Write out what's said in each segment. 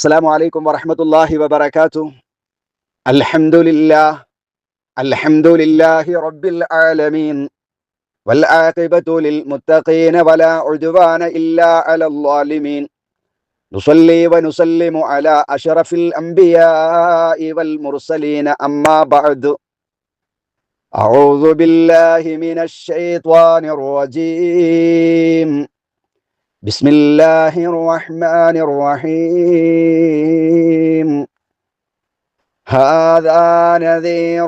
السلام عليكم ورحمة الله وبركاته الحمد لله الحمد لله رب العالمين والعاقبة للمتقين ولا عدوان إلا على الظالمين نصلي ونسلم على أشرف الأنبياء والمرسلين أما بعد أعوذ بالله من الشيطان الرجيم بسم الله الرحمن الرحيم. هذا نذير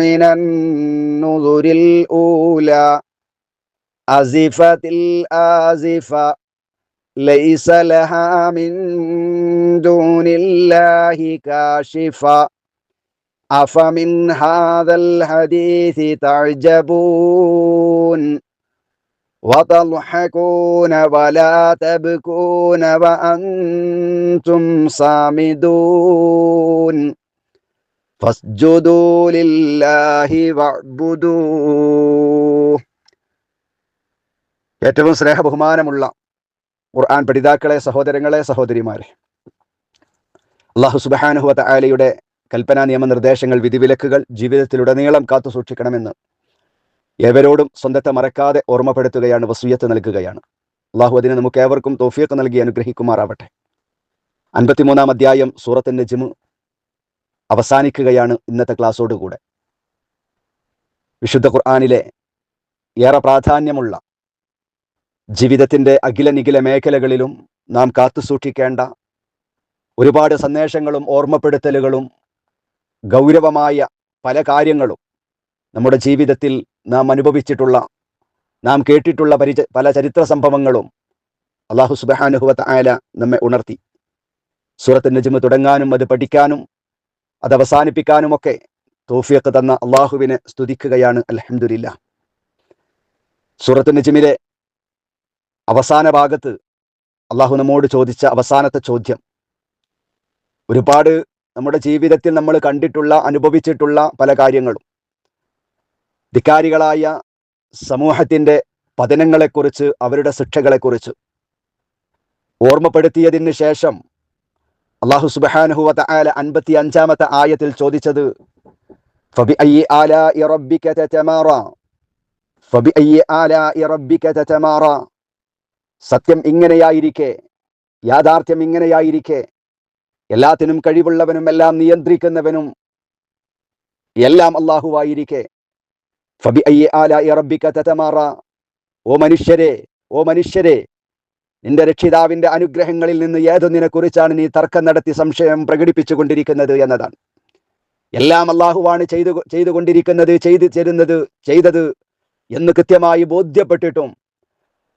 من النذر الأولى. أزفت الآزفة ليس لها من دون الله كاشفة. أفمن هذا الحديث تعجبون؟ وتضحكون ولا تبكون وأنتم صامدون فاسجدوا لله واعبدوه ഏറ്റവും സ്നേഹബഹുമാനമുള്ള ഖുർആൻ പഠിതാക്കളെ സഹോദരങ്ങളെ സഹോദരിമാരെ അള്ളാഹു സുബാനുഹുവ ആലയുടെ കൽപ്പനാ നിയമനിർദ്ദേശങ്ങൾ വിധിവിലക്കുകൾ ജീവിതത്തിലുടനീളം കാത്തു സൂക്ഷിക്കണമെന്ന് ഏവരോടും സ്വന്തത്തെ മറക്കാതെ ഓർമ്മപ്പെടുത്തുകയാണ് വസൂയത്ത് നൽകുകയാണ്. അള്ളാഹു അതിനെ നമുക്ക് ഏവർക്കും തോഫിയൊക്കെ നൽകി അനുഗ്രഹിക്കുമാറാവട്ടെ. അൻപത്തിമൂന്നാം അധ്യായം സൂറത്തിന്റെ ജിമു അവസാനിക്കുകയാണ് ഇന്നത്തെ ക്ലാസ്സോടുകൂടെ. വിശുദ്ധ ഖുർആാനിലെ ഏറെ പ്രാധാന്യമുള്ള ജീവിതത്തിന്റെ അഖില നിഖില മേഖലകളിലും നാം കാത്തു സൂക്ഷിക്കേണ്ട ഒരുപാട് സന്ദേശങ്ങളും ഓർമ്മപ്പെടുത്തലുകളും ഗൗരവമായ പല കാര്യങ്ങളും നമ്മുടെ ജീവിതത്തിൽ നാം അനുഭവിച്ചിട്ടുള്ള നാം കേട്ടിട്ടുള്ള പരിച പല ചരിത്ര സംഭവങ്ങളും അള്ളാഹു സുബഹാനുഹുവത്ത് ആയ നമ്മെ ഉണർത്തി. സൂറത്ത് നജ്മ് തുടങ്ങാനും അത് പഠിക്കാനും അത് അവസാനിപ്പിക്കാനുമൊക്കെ തോഫിയൊക്കെ തന്ന അള്ളാഹുവിനെ സ്തുതിക്കുകയാണ് അലഹമുല്ല സൂറത്ത് നജ്മിലെ അവസാന ഭാഗത്ത് അള്ളാഹു നമ്മോട് ചോദിച്ച അവസാനത്തെ ചോദ്യം. ഒരുപാട് നമ്മുടെ ജീവിതത്തിൽ നമ്മൾ കണ്ടിട്ടുള്ള അനുഭവിച്ചിട്ടുള്ള പല കാര്യങ്ങളും. ധിക്കാരികളായ സമൂഹത്തിന്റെ പതനങ്ങളെക്കുറിച്ച് അവരുടെ ശിക്ഷകളെക്കുറിച്ച് ഓർമ്മപ്പെടുത്തിയതിന് ശേഷം അള്ളാഹു സുബാനുഹുവത്ത ആല അൻപത്തി അഞ്ചാമത്തെ ആയത്തിൽ ചോദിച്ചത് സത്യം ഇങ്ങനെയായിരിക്കെ? യാഥാർത്ഥ്യം ഇങ്ങനെയായിരിക്കെ? എല്ലാത്തിനും കഴിവുള്ളവനും എല്ലാം നിയന്ത്രിക്കുന്നവനും എല്ലാം അള്ളാഹുവായിരിക്കെ ഫബി റബ്ബിക തതമാറ. ഓ മനുഷ്യരെ ഓ മനുഷ്യരെ നിന്റെ രക്ഷിതാവിന്റെ അനുഗ്രഹങ്ങളിൽ നിന്ന് ഏതൊന്നിനെ കുറിച്ചാണ് നീ തർക്കം നടത്തി സംശയം പ്രകടിപ്പിച്ചു കൊണ്ടിരിക്കുന്നത് എന്നതാണ്. എല്ലാം അള്ളാഹുവാണ് ചെയ്തു ചെയ്തുകൊണ്ടിരിക്കുന്നത് ചെയ്തു തരുന്നത് ചെയ്തത് എന്ന് കൃത്യമായി ബോധ്യപ്പെട്ടിട്ടും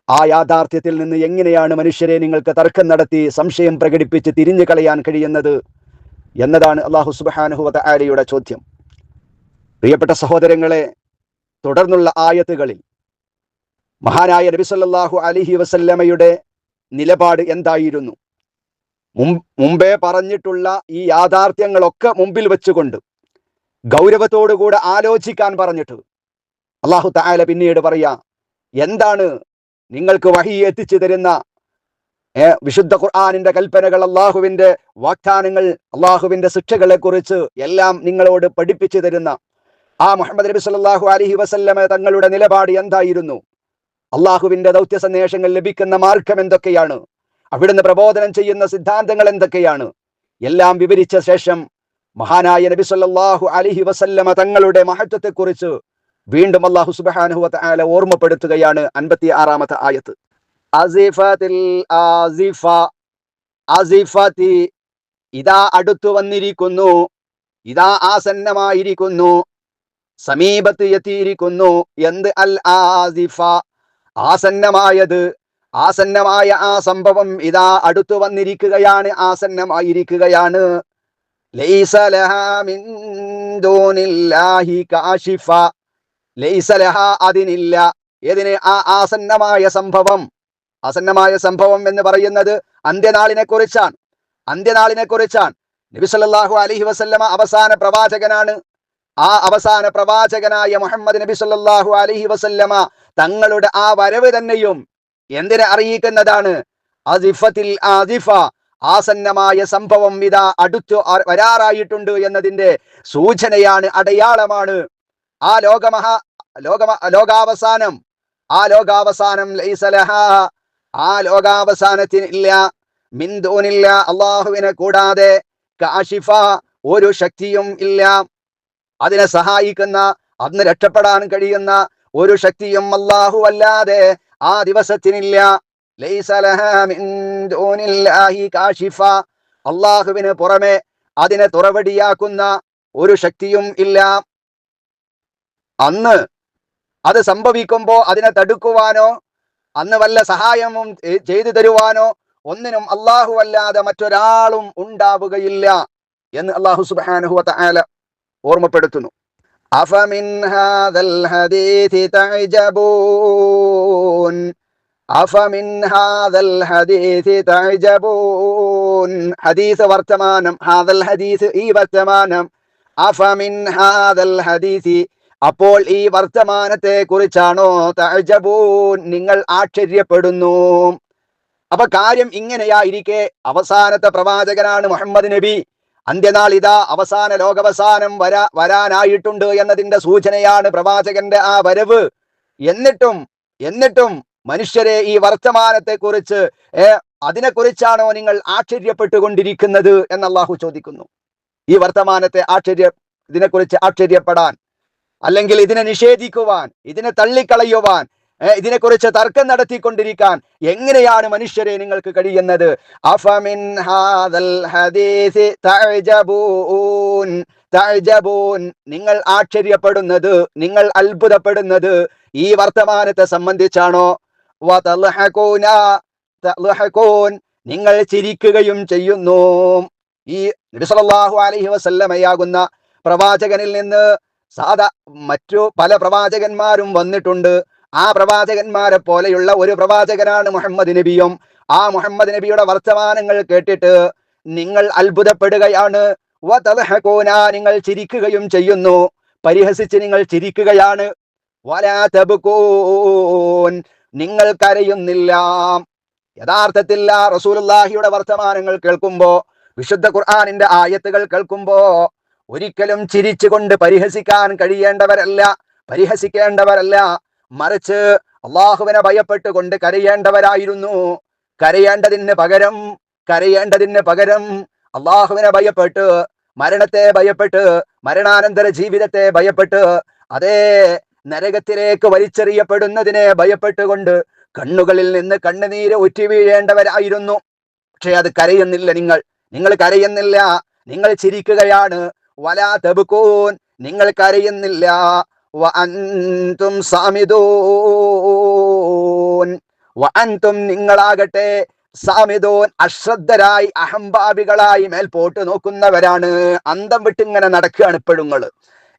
ആ യാഥാർത്ഥ്യത്തിൽ നിന്ന് എങ്ങനെയാണ് മനുഷ്യരെ നിങ്ങൾക്ക് തർക്കം നടത്തി സംശയം പ്രകടിപ്പിച്ച് തിരിഞ്ഞു കളയാൻ കഴിയുന്നത് എന്നതാണ് അള്ളാഹു സുബാനുഹുവത ആലയുടെ ചോദ്യം. പ്രിയപ്പെട്ട സഹോദരങ്ങളെ തുടർന്നുള്ള ആയത്തുകളിൽ മഹാനായ നബിസല്ലാഹു അലിഹി വസല്ലമയുടെ നിലപാട് എന്തായിരുന്നു? മുമ്പേ പറഞ്ഞിട്ടുള്ള ഈ യാഥാർത്ഥ്യങ്ങളൊക്കെ മുമ്പിൽ വെച്ചുകൊണ്ട് ഗൗരവത്തോടുകൂടെ ആലോചിക്കാൻ പറഞ്ഞിട്ട് അള്ളാഹു താല പിന്നീട് പറയാ എന്താണ് നിങ്ങൾക്ക് വഹി എത്തിച്ചു തരുന്ന വിശുദ്ധ ഖുർആാനിന്റെ കൽപ്പനകൾ അള്ളാഹുവിന്റെ വാഗ്ദാനങ്ങൾ അള്ളാഹുവിന്റെ ശിക്ഷകളെ കുറിച്ച് എല്ലാം നിങ്ങളോട് പഠിപ്പിച്ചു തരുന്ന ആ മുഹമ്മദ് നബി സല്ലാഹു അലഹി വസല്ലമ തങ്ങളുടെ നിലപാട് എന്തായിരുന്നു? അള്ളാഹുവിന്റെ ദൗത്യ സന്ദേശങ്ങൾ ലഭിക്കുന്ന മാർഗം എന്തൊക്കെയാണ്? അവിടുന്ന് പ്രബോധനം ചെയ്യുന്ന സിദ്ധാന്തങ്ങൾ എന്തൊക്കെയാണ്? എല്ലാം വിവരിച്ച ശേഷം മഹാനായ നബി സല്ലാഹു അലഹി വസല്ലമ തങ്ങളുടെ മഹത്വത്തെക്കുറിച്ച് വീണ്ടും അള്ളാഹു സുബാനുഹു ആല ഓർമ്മപ്പെടുത്തുകയാണ് അൻപത്തി ആറാമത്തെ ആയത്ത് ഇതാ അടുത്തു വന്നിരിക്കുന്നു ഇതാ ആസന്നമായിരിക്കുന്നു സമീപത്ത് എത്തിയിരിക്കുന്നു. എന്ത് അൽ ആസിഫ? ആസന്നമായത്. ആസന്നമായ ആ സംഭവം ഇതാ അടുത്തു വന്നിരിക്കുകയാണ്. ആസന്നമായിരിക്കുകയാണ്. അതിനില്ല. ഏതിന് ആ ആസന്നമായ സംഭവം? ആസന്നമായ സംഭവം എന്ന് പറയുന്നത് അന്ത്യനാളിനെ കുറിച്ചാണ് അന്ത്യനാളിനെ കുറിച്ചാണ് നബി അലഹി അലൈഹി വസല്ലമ അവസാന പ്രവാചകനാണ്. ആ അവസാന പ്രവാചകനായ മുഹമ്മദ് നബി സല്ലാഹു അലഹി വസല്ലമ തങ്ങളുടെ ആ വരവ് തന്നെയും എന്തിനെ അറിയിക്കുന്നതാണ്? അസിഫത്തിൽ ആസിഫ. ആസന്നമായ സംഭവം ഇതാ അടുത്തു വരാറായിട്ടുണ്ട് എന്നതിന്റെ സൂചനയാണ് അടയാളമാണ്. ആ ലോകമഹാ ലോകമ ലോകാവസാനം. ആ ലോകാവസാനം ലൈസലഹ ആ ലോകാവസാനത്തിന് ഇല്ല മിന്ദൂനില്ല അള്ളാഹുവിനെ കൂടാതെ കാഷിഫ ഒരു ശക്തിയും ഇല്ല. അതിനെ സഹായിക്കുന്ന അന്ന് രക്ഷപ്പെടാൻ കഴിയുന്ന ഒരു ശക്തിയും അല്ലാഹു അല്ലാതെ ആ ദിവസത്തിനില്ല. അള്ളാഹുവിന് പുറമെ അതിനെ തുറവടിയാക്കുന്ന ഒരു ശക്തിയും ഇല്ല. അന്ന് അത് സംഭവിക്കുമ്പോ അതിനെ തടുക്കുവാനോ അന്ന് വല്ല സഹായവും ചെയ്തു തരുവാനോ ഒന്നിനും അള്ളാഹു അല്ലാതെ മറ്റൊരാളും ഉണ്ടാവുകയില്ല എന്ന് അള്ളാഹു തആല ഓർമ്മപ്പെടുത്തുന്നു. അഫമിൻ ഹാദൽ ഹദീഥി തഅജബൂൻ അഫമിൻ ഹാദൽ ഹദീഥി തഅജബൂൻ ഹദീസ് വർത്തമാനം ഹാദൽ ഹദീസ് ഈ വർത്തമാനം. അഫമിൻ ഹാദൽ ഹദീസി അപ്പോൾ ഈ വർത്തമാനത്തെ കുറിച്ചാണോ തഅജബൂൻ നിങ്ങൾ ആശ്ചര്യപ്പെടുന്നു. അപ്പൊ കാര്യം ഇങ്ങനെയായിരിക്കെ. അവസാനത്തെ പ്രവാചകനാണ് മുഹമ്മദ് നബി. അന്ത്യനാൾ ഇതാ അവസാന ലോകവസാനം വരാ വരാനായിട്ടുണ്ട് എന്നതിന്റെ സൂചനയാണ് പ്രവാചകന്റെ ആ വരവ്. എന്നിട്ടും എന്നിട്ടും മനുഷ്യരെ ഈ വർത്തമാനത്തെ കുറിച്ച് അതിനെക്കുറിച്ചാണോ നിങ്ങൾ ആശ്ചര്യപ്പെട്ടുകൊണ്ടിരിക്കുന്നത് എന്ന് അള്ളാഹു ചോദിക്കുന്നു. ഈ വർത്തമാനത്തെ ആശ്ചര്യ ഇതിനെക്കുറിച്ച് ആശ്ചര്യപ്പെടാൻ അല്ലെങ്കിൽ ഇതിനെ നിഷേധിക്കുവാൻ ഇതിനെ തള്ളിക്കളയുവാൻ ഇതിനെക്കുറിച്ച് തർക്കം നടത്തിക്കൊണ്ടിരിക്കാൻ എങ്ങനെയാണ് മനുഷ്യരെ നിങ്ങൾക്ക് കഴിയുന്നത്? അഫമിൻ ഹാദൽ തഅജബൂൻ തഅജബൂൻ നിങ്ങൾ ആശ്ചര്യപ്പെടുന്നത് നിങ്ങൾ അത്ഭുതപ്പെടുന്നത് ഈ വർത്തമാനത്തെ സംബന്ധിച്ചാണോ? നിങ്ങൾ ചിരിക്കുകയും ചെയ്യുന്നു. ഈ നബി അലഹി അലൈഹി വസല്ലമയാകുന്ന പ്രവാചകനിൽ നിന്ന് സാധാ മറ്റു പല പ്രവാചകന്മാരും വന്നിട്ടുണ്ട്. ആ പ്രവാചകന്മാരെ പോലെയുള്ള ഒരു പ്രവാചകനാണ് മുഹമ്മദ് നബിയും. ആ മുഹമ്മദ് നബിയുടെ വർത്തമാനങ്ങൾ കേട്ടിട്ട് നിങ്ങൾ അത്ഭുതപ്പെടുകയാണ്. നിങ്ങൾ ചിരിക്കുകയും ചെയ്യുന്നു. പരിഹസിച്ച് നിങ്ങൾ ചിരിക്കുകയാണ്. നിങ്ങൾ കരയുന്നില്ല. യഥാർത്ഥത്തിൽ ആ റസൂലുള്ളാഹിയുടെ വർത്തമാനങ്ങൾ കേൾക്കുമ്പോ വിശുദ്ധ ഖുർആാനിന്റെ ആയത്തുകൾ കേൾക്കുമ്പോ ഒരിക്കലും ചിരിച്ചുകൊണ്ട് പരിഹസിക്കാൻ കഴിയേണ്ടവരല്ല പരിഹസിക്കേണ്ടവരല്ല. മറിച്ച് അള്ളാഹുവിനെ ഭയപ്പെട്ടുകൊണ്ട് കരയേണ്ടവരായിരുന്നു. കരയേണ്ടതിന് പകരം കരയേണ്ടതിന് പകരം അള്ളാഹുവിനെ ഭയപ്പെട്ട് മരണത്തെ ഭയപ്പെട്ട് മരണാനന്തര ജീവിതത്തെ ഭയപ്പെട്ട് അതേ നരകത്തിലേക്ക് വലിച്ചെറിയപ്പെടുന്നതിനെ ഭയപ്പെട്ടുകൊണ്ട് കണ്ണുകളിൽ നിന്ന് കണ്ണുനീര് ഉറ്റി വീഴേണ്ടവരായിരുന്നു. പക്ഷെ അത് കരയുന്നില്ല നിങ്ങൾ. നിങ്ങൾ കരയുന്നില്ല. നിങ്ങൾ ചിരിക്കുകയാണ്. വലാ തെബുക്കൂൻ നിങ്ങൾ കരയുന്നില്ല. വഅൻതും സാമിദൂൻ. വഅൻതും നിങ്ങളാകട്ടെ സാമിദൂൻ അശ്രദ്ധരായി അഹംഭാവികളായി മേൽപോട്ട് നോക്കുന്നവരാണ്. അന്തം വിട്ടിങ്ങനെ നടക്കുകയാണ് ഇപ്പോഴുങ്ങൾ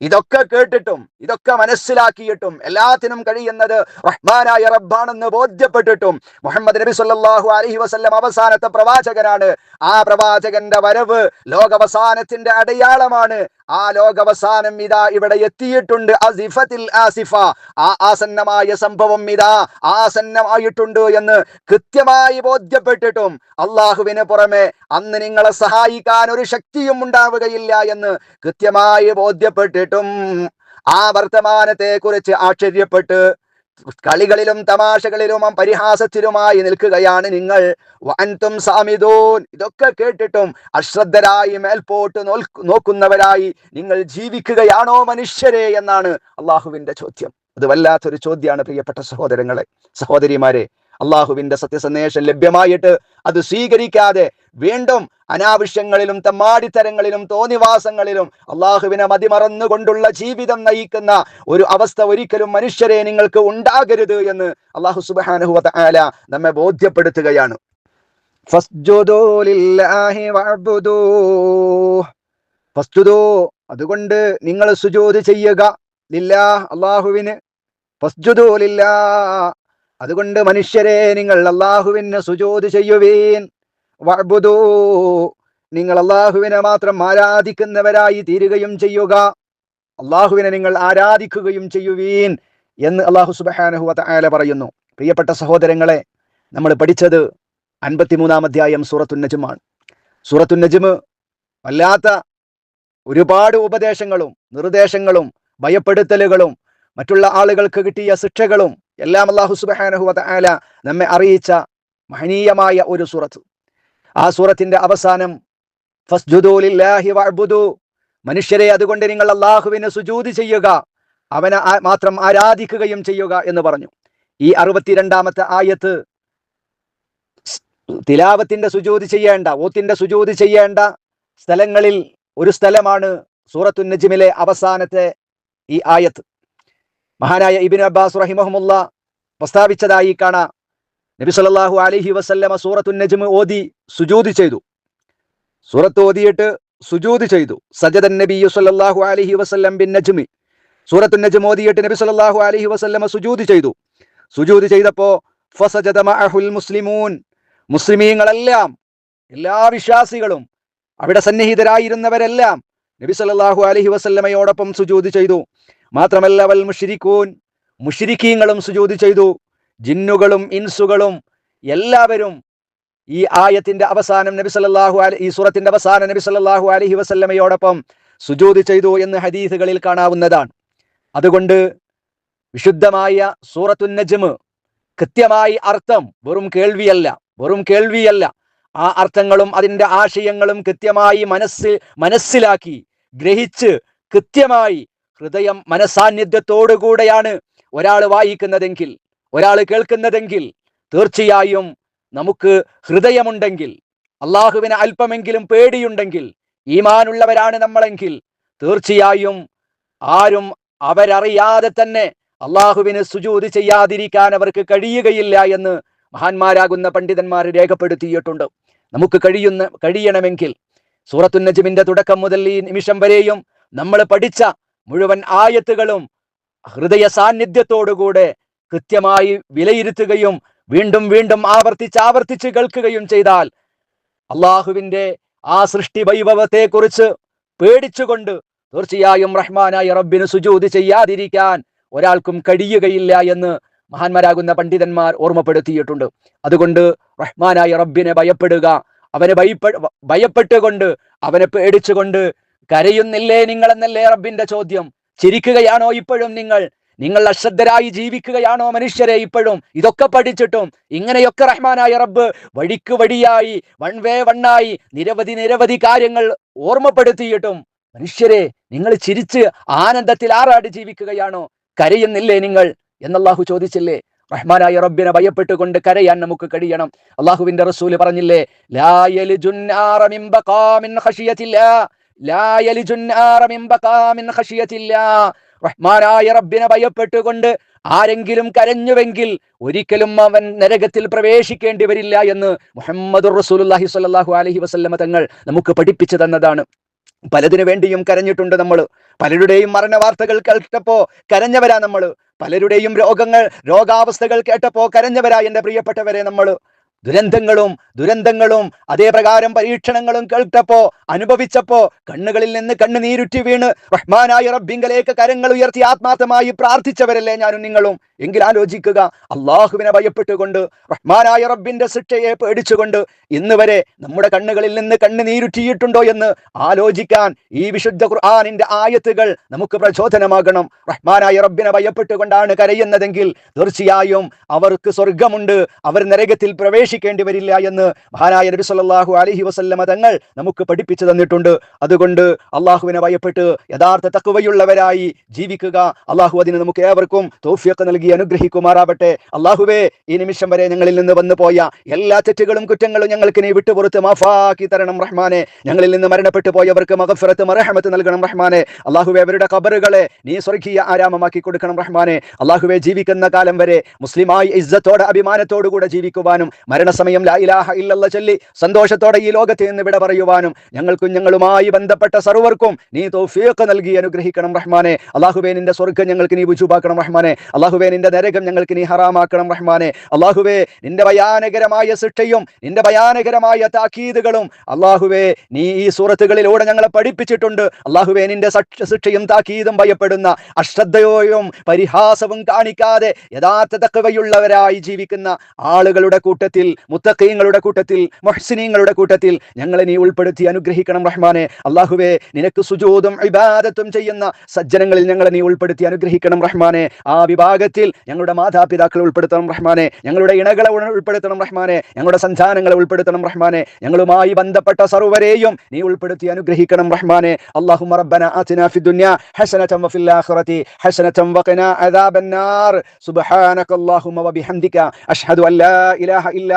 ഇതൊക്കെ കേട്ടിട്ടും ഇതൊക്കെ മനസ്സിലാക്കിയിട്ടും എല്ലാത്തിനും കഴിയുന്നത് റഹ്മാനായ റബ്ബാണെന്ന് ബോധ്യപ്പെട്ടിട്ടും മുഹമ്മദ് നബി സല്ലല്ലാഹു അലൈഹി വസല്ലം അവസാനത്തെ പ്രവാചകനാണ്. ആ പ്രവാചകന്റെ വരവ് ലോകവസാനത്തിന്റെ അടയാളമാണ്. ആ ലോകവസാനം ഇതാ ഇവിടെ എത്തിയിട്ടുണ്ട്. അസിഫത്തിൽ ആസിഫ ആ ആസന്നമായ സംഭവം ഇതാ ആസന്നമായിട്ടുണ്ട് എന്ന് കൃത്യമായി ബോധ്യപ്പെട്ടിട്ടും അള്ളാഹുവിന് പുറമെ അന്ന് നിങ്ങളെ സഹായിക്കാൻ ഒരു ശക്തിയും ഉണ്ടാവുകയില്ല എന്ന് കൃത്യമായി ബോധ്യപ്പെട്ടിട്ടും ആ വർത്തമാനത്തെ കുറിച്ച് ആശ്ചര്യപ്പെട്ട് കളികളിലും തമാശകളിലും പരിഹാസത്തിലുമായി നിൽക്കുകയാണ് നിങ്ങൾ. വഅൻതും സാമിദൂൻ. ഇതൊക്കെ കേട്ടിട്ടും അശ്രദ്ധരായി മേൽപോട്ട് നോക്കുന്നവരായി നിങ്ങൾ ജീവിക്കുകയാണോ മനുഷ്യരെ എന്നാണ് അള്ളാഹുവിന്റെ ചോദ്യം. അത് വല്ലാത്തൊരു ചോദ്യമാണ് പ്രിയപ്പെട്ട സഹോദരങ്ങളെ സഹോദരിമാരെ. അള്ളാഹുവിന്റെ സത്യസന്ദേശം ലഭ്യമായിട്ട് അത് സ്വീകരിക്കാതെ വീണ്ടും അനാവശ്യങ്ങളിലും തമ്മാടിത്തരങ്ങളിലും തോന്നിവാസങ്ങളിലും അള്ളാഹുവിനെ മതിമറന്നുകൊണ്ടുള്ള ജീവിതം നയിക്കുന്ന ഒരു അവസ്ഥ ഒരിക്കലും മനുഷ്യരെ നിങ്ങൾക്ക് ഉണ്ടാകരുത് എന്ന് അള്ളാഹു സുബ്ഹാനഹു ആല നമ്മെ ബോധ്യപ്പെടുത്തുകയാണ്. അതുകൊണ്ട് നിങ്ങൾ സുജോത് ചെയ്യുക. ലില്ലാ അള്ളാഹുവിന്. ഫസ്ജുദൂ ലില്ലാ അതുകൊണ്ട് മനുഷ്യരെ നിങ്ങൾ അള്ളാഹുവിന് സുജൂദ് ചെയ്യുവീൻ. നിങ്ങൾ അള്ളാഹുവിനെ മാത്രം ആരാധിക്കുന്നവരായി തീരുകയും ചെയ്യുക. അള്ളാഹുവിനെ നിങ്ങൾ ആരാധിക്കുകയും ചെയ്യുവീൻ എന്ന് അള്ളാഹു സുബ്ഹാനഹു വ പറയുന്നു. പ്രിയപ്പെട്ട സഹോദരങ്ങളെ നമ്മൾ പഠിച്ചത് അൻപത്തിമൂന്നാം അധ്യായം സൂറത്തു നജ്മാണ് സൂറത്തു നജ്മ് വല്ലാത്ത ഒരുപാട് ഉപദേശങ്ങളും നിർദ്ദേശങ്ങളും ഭയപ്പെടുത്തലുകളും മറ്റുള്ള ആളുകൾക്ക് കിട്ടിയ ശിക്ഷകളും എല്ലാം അള്ളാഹു സുബ്ഹാനഹു ആല നമ്മെ അറിയിച്ച മഹനീയമായ ഒരു സൂറത്ത്. ആ സൂറത്തിന്റെ അവസാനം മനുഷ്യരെ അതുകൊണ്ട് നിങ്ങൾ അള്ളാഹുവിന് സുജൂതി ചെയ്യുക അവനെ മാത്രം ആരാധിക്കുകയും ചെയ്യുക എന്ന് പറഞ്ഞു. ഈ അറുപത്തിരണ്ടാമത്തെ ആയത്ത് തിലാവത്തിന്റെ സുജൂതി ചെയ്യേണ്ട ഓത്തിന്റെ സുജൂതി ചെയ്യേണ്ട സ്ഥലങ്ങളിൽ ഒരു സ്ഥലമാണ് സൂറത്തു നജ്മിലെ അവസാനത്തെ ഈ ആയത്ത്. മഹാനായ ഇബിൻ അബ്ബാസ് റഹിമഹമുല്ല പ്രസ്താവിച്ചതായി കാണാം. നബി സല്ലാഹു അലഹി വസല്ലമ സൂറത്തു നജ്മ് ഓതി സുജൂദ് ചെയ്തു. സൂറത്ത് ഓതിയിട്ട് സുജൂദ് ചെയ്തു. സജദൻ നബി സല്ലല്ലാഹു അലഹി വസല്ലം ബിൻ നജ്മി. സൂറത്തു നജ്മ് ഓതിയിട്ട് നബി സല്ലല്ലാഹു അലഹി വസല്ലമ സുജൂദ് ചെയ്തു. സുജൂദ് ചെയ്തപ്പോ ഫസജദ മഅഹുൽ മുസ്ലിമൂൻ. മുസ്ലിമീങ്ങളെല്ലാം എല്ലാ വിശ്വാസികളും അവിടെ സന്നിഹിതരായിരുന്നവരെല്ലാം നബി സല്ലാഹു അലഹി വസല്ലമയോടൊപ്പം സുജൂദ് ചെയ്തു. മാത്രമല്ല വൽ മുഷിരിക്കൂൻ മുഷിരിക്കീങ്ങളും സുജൂദ് ചെയ്തു. ജിന്നുകളും ഇൻസുകളും എല്ലാവരും ഈ ആയത്തിന്റെ അവസാനം നബി സല്ലല്ലാഹു അലൈഹി ഈ സൂറത്തിന്റെ അവസാനം നബി സല്ലല്ലാഹു അലൈഹി വസല്ലമയോടൊപ്പം സുജൂദ് ചെയ്തു എന്ന് ഹദീസുകളിൽ കാണാവുന്നതാണ്. അതുകൊണ്ട് വിശുദ്ധമായ സൂറത്തു നജ്മ് കൃത്യമായി അർത്ഥം വെറും കേൾവിയല്ല വെറും കേൾവിയല്ല. ആ അർത്ഥങ്ങളും അതിന്റെ ആശയങ്ങളും കൃത്യമായി മനസ്സ് മനസ്സിലാക്കി ഗ്രഹിച്ച് കൃത്യമായി ഹൃദയം മനസാന്നിധ്യത്തോടുകൂടെയാണ് ഒരാൾ വായിക്കുന്നതെങ്കിൽ ഒരാൾ കേൾക്കുന്നതെങ്കിൽ തീർച്ചയായും നമുക്ക് ഹൃദയമുണ്ടെങ്കിൽ അള്ളാഹുവിന് അല്പമെങ്കിലും പേടിയുണ്ടെങ്കിൽ ഈമാനുള്ളവരാണ് നമ്മളെങ്കിൽ തീർച്ചയായും ആരും അവരറിയാതെ തന്നെ അള്ളാഹുവിന് സുജൂത് ചെയ്യാതിരിക്കാൻ അവർക്ക് കഴിയുകയില്ല എന്ന് മഹാന്മാരാകുന്ന പണ്ഡിതന്മാർ രേഖപ്പെടുത്തിയിട്ടുണ്ട്. നമുക്ക് കഴിയുന്ന കഴിയണമെങ്കിൽ സൂറത്തുനജിമിന്റെ തുടക്കം മുതൽ ഈ നിമിഷം വരെയും നമ്മൾ പഠിച്ച മുഴുവൻ ആയത്തുകളും ഹൃദയ സാന്നിധ്യത്തോടുകൂടെ കൃത്യമായി വിലയിരുത്തുകയും വീണ്ടും വീണ്ടും ആവർത്തിച്ച് ആവർത്തിച്ച് കേൾക്കുകയും ചെയ്താൽ അള്ളാഹുവിന്റെ ആ സൃഷ്ടി വൈഭവത്തെ കുറിച്ച് പേടിച്ചുകൊണ്ട് തീർച്ചയായും റഹ്മാനായ റബ്ബിന് സുജൂത് ചെയ്യാതിരിക്കാൻ ഒരാൾക്കും കഴിയുകയില്ല എന്ന് മഹാന്മാരാകുന്ന പണ്ഡിതന്മാർ ഓർമ്മപ്പെടുത്തിയിട്ടുണ്ട്. അതുകൊണ്ട് റഹ്മാനായ റബ്ബിനെ ഭയപ്പെടുക അവനെ ഭയപ്പെ ഭയപ്പെട്ടുകൊണ്ട് അവനെ പേടിച്ചുകൊണ്ട് കരയുന്നില്ലേ നിങ്ങൾ എന്നല്ലേ റബ്ബിന്റെ ചോദ്യം? ചിരിക്കുകയാണോ ഇപ്പോഴും നിങ്ങൾ? നിങ്ങൾ അശ്രദ്ധരായി ജീവിക്കുകയാണോ മനുഷ്യരെ ഇപ്പോഴും? ഇതൊക്കെ പഠിച്ചിട്ടും ഇങ്ങനെയൊക്കെ റഹ്മാനായ റബ്ബ് വഴിക്ക് വഴിയായി വൺ വേ വണ്ണായി നിരവധി നിരവധി കാര്യങ്ങൾ ഓർമ്മപ്പെടുത്തിയിട്ടും മനുഷ്യരെ നിങ്ങൾ ചിരിച്ച് ആനന്ദത്തിൽ ആറാടി ജീവിക്കുകയാണോ? കരയുന്നില്ലേ നിങ്ങൾ? എന്നല്ലാഹു ചോദിച്ചില്ലേ? റഹ്മാനായ റബ്ബിനെ ഭയപ്പെട്ടുകൊണ്ട് കരയാൻ നമുക്ക് കഴിയണം. അള്ളാഹുവിന്റെ റസൂൽ പറഞ്ഞില്ലേ റഹ്മാനായ റബ്ബിനെ ഭയപ്പെട്ടുകൊണ്ട് ആരെങ്കിലും കരഞ്ഞുവെങ്കിൽ ഒരിക്കലും അവൻ നരകത്തിൽ പ്രവേശിക്കേണ്ടി വരില്ല എന്ന് മുഹമ്മദ് റസൂലുള്ളാഹി സ്വല്ലല്ലാഹു അലൈഹി വസല്ലമ തങ്ങൾ നമുക്ക് പഠിപ്പിച്ചു തന്നതാണ്. പലതിനു വേണ്ടിയും കരഞ്ഞിട്ടുണ്ട് നമ്മൾ പലരുടെയും മരണ വാർത്തകൾ കേട്ടപ്പോ കരഞ്ഞവരാ നമ്മൾ പലരുടെയും രോഗങ്ങൾ രോഗാവസ്ഥകൾ കേട്ടപ്പോ കരഞ്ഞവരാ എന്റെ പ്രിയപ്പെട്ടവരെ നമ്മൾ ദുരന്തങ്ങളും ദുരന്തങ്ങളും അതേപ്രകാരം പരീക്ഷണങ്ങളും കേൾക്കപ്പോ അനുഭവിച്ചപ്പോ കണ്ണുകളിൽ നിന്ന് കണ്ണുനീരുറ്റി വീണ് റഹ്മാനായ റബ്ബിങ്കലേക്ക് കരങ്ങൾ ഉയർത്തി ആത്മാർത്ഥമായി പ്രാർത്ഥിച്ചവരല്ലേ ഞാനും നിങ്ങളും? എങ്കിൽ ആലോചിക്കുക അള്ളാഹുവിനെ ഭയപ്പെട്ടുകൊണ്ട് റഹ്മാനായ റബ്ബിന്റെ ശിക്ഷയെ പേടിച്ചുകൊണ്ട് ഇന്ന് വരെ നമ്മുടെ കണ്ണുകളിൽ നിന്ന് കണ്ണുനീരുറ്റിയിട്ടുണ്ടോ എന്ന് ആലോചിക്കാൻ ഈ വിശുദ്ധ ഖുർആാനിന്റെ ആയത്തുകൾ നമുക്ക് പ്രചോദനമാകണം. റഹ്മാനായ റബ്ബിനെ ഭയപ്പെട്ടുകൊണ്ടാണ് കരയുന്നതെങ്കിൽ തീർച്ചയായും അവർക്ക് സ്വർഗമുണ്ട് അവർ നരകത്തിൽ പ്രവേശിക്കേണ്ടി വരില്ല എന്ന് മഹാനായ നബി സല്ലാഹു അലഹി വസല്ലമ തങ്ങൾ നമുക്ക് പഠിപ്പിച്ചു തന്നിട്ടുണ്ട്. അതുകൊണ്ട് അള്ളാഹുവിനെ ഭയപ്പെട്ട് യഥാർത്ഥ തക്കവയുള്ളവരായി ജീവിക്കുക അള്ളാഹു അതിന് നമുക്ക് ഏവർക്കും തോഫിയൊക്കെ നൽകി അനുഗ്രഹിക്കുമാറാവട്ടെ. അള്ളാഹുവേ ഈ നിമിഷം വരെ ഞങ്ങളിൽ നിന്ന് വന്നു പോയ എല്ലാ തെറ്റുകളും കുറ്റങ്ങളും ഞങ്ങൾക്ക് നീ വിട്ടുപുറത്ത് മാഫാക്കി തരണം റഹ്മാനെ. ഞങ്ങളിൽ നിന്ന് മരണപ്പെട്ടു പോയവർക്ക് മകഫിറത്ത് മറഹമത്ത് നൽകണം റഹ്മാനെ. അള്ളാഹുവെ അവരുടെ കബറുകളെ നീ സ്വർഗീയ ആരാമമാക്കി കൊടുക്കണം റഹ്മാനെ. അള്ളാഹുവെ ജീവിക്കുന്ന കാലം വരെ മുസ്ലിമായി ഇസ്സത്തോടെ അഭിമാനത്തോടുകൂടെ ജീവിക്കുവാനും മരണസമയം ലാ ഇലാഹ ഇല്ലല്ല ചൊല്ലി സന്തോഷത്തോടെ ഈ ലോകത്ത് നിന്ന് വിട പറയുവാനും ഞങ്ങൾക്കും ഞങ്ങളുമായി ബന്ധപ്പെട്ട സർവർക്കും നീ തോഫിയൊക്കെ നൽകി അനുഗ്രഹിക്കണം റഹ്മാനെ. അള്ളാഹുബേനിന്റെ സ്വർഗം ഞങ്ങൾക്ക് നീ വുജൂബാക്കണം റഹ്മാനെ. അള്ളാഹുബേനിന്റെ നരകം ഞങ്ങൾക്ക് നീ ഹറാമാക്കണം റഹ്മാനെ. അള്ളാഹുബേ നിന്റെ ഭയാനകരമായ ശിക്ഷയും നിന്റെ ഭയാനകരമായ താക്കീതുകളും അള്ളാഹുവേ നീ ഈ സൂറത്തുകളിലൂടെ ഞങ്ങളെ പഠിപ്പിച്ചിട്ടുണ്ട്. അള്ളാഹുവേ നിന്റെ ശിക്ഷയും താക്കീതും ഭയപ്പെടുന്ന അശ്രദ്ധയോയും പരിഹാസവും കാണിക്കാതെ യഥാർത്ഥ തക്കവയുള്ളവരായി ജീവിക്കുന്ന ആളുകളുടെ കൂട്ടത്തിൽ കൂട്ടത്തിൽ മുത്തക്കീങ്ങളുടെ കൂട്ടത്തിൽ മൊഹ്സിനീങ്ങളുടെ കൂട്ടത്തിൽ ഞങ്ങളെ നീ ഉൾപ്പെടുത്തി അനുഗ്രഹിക്കണം റഹ്മാനെ അള്ളാഹുവേ നിനക്ക് സുജൂതും ഇബാദത്തും ചെയ്യുന്ന സജ്ജനങ്ങളിൽ ഞങ്ങളെ നീ ഉൾപ്പെടുത്തി അനുഗ്രഹിക്കണം റഹ്മാനെ ആ വിഭാഗത്തിൽ ഞങ്ങളുടെ മാതാപിതാക്കളെ ഉൾപ്പെടുത്തണം റഹ്മാനെ ഞങ്ങളുടെ ഇണകളെ ഉൾ- ഉൾപ്പെടുത്തണം റഹ്മാനെ ഞങ്ങളുടെ സന്താനങ്ങളെ ഉൾപ്പെടുത്തണം റഹ്മാനെ ഞങ്ങളുമായി ബന്ധപ്പെട്ട സർവ്വരെയും നീ ഉൾപ്പെടുത്തി അനുഗ്രഹിക്കണം റഹ്മാനെ اللهم ربنا آتنا في الدنيا حسنة وفي الآخرة حسنة وقنا عذاب النار سبحانك اللهم وبحمدك أشهد أن لا إله إلا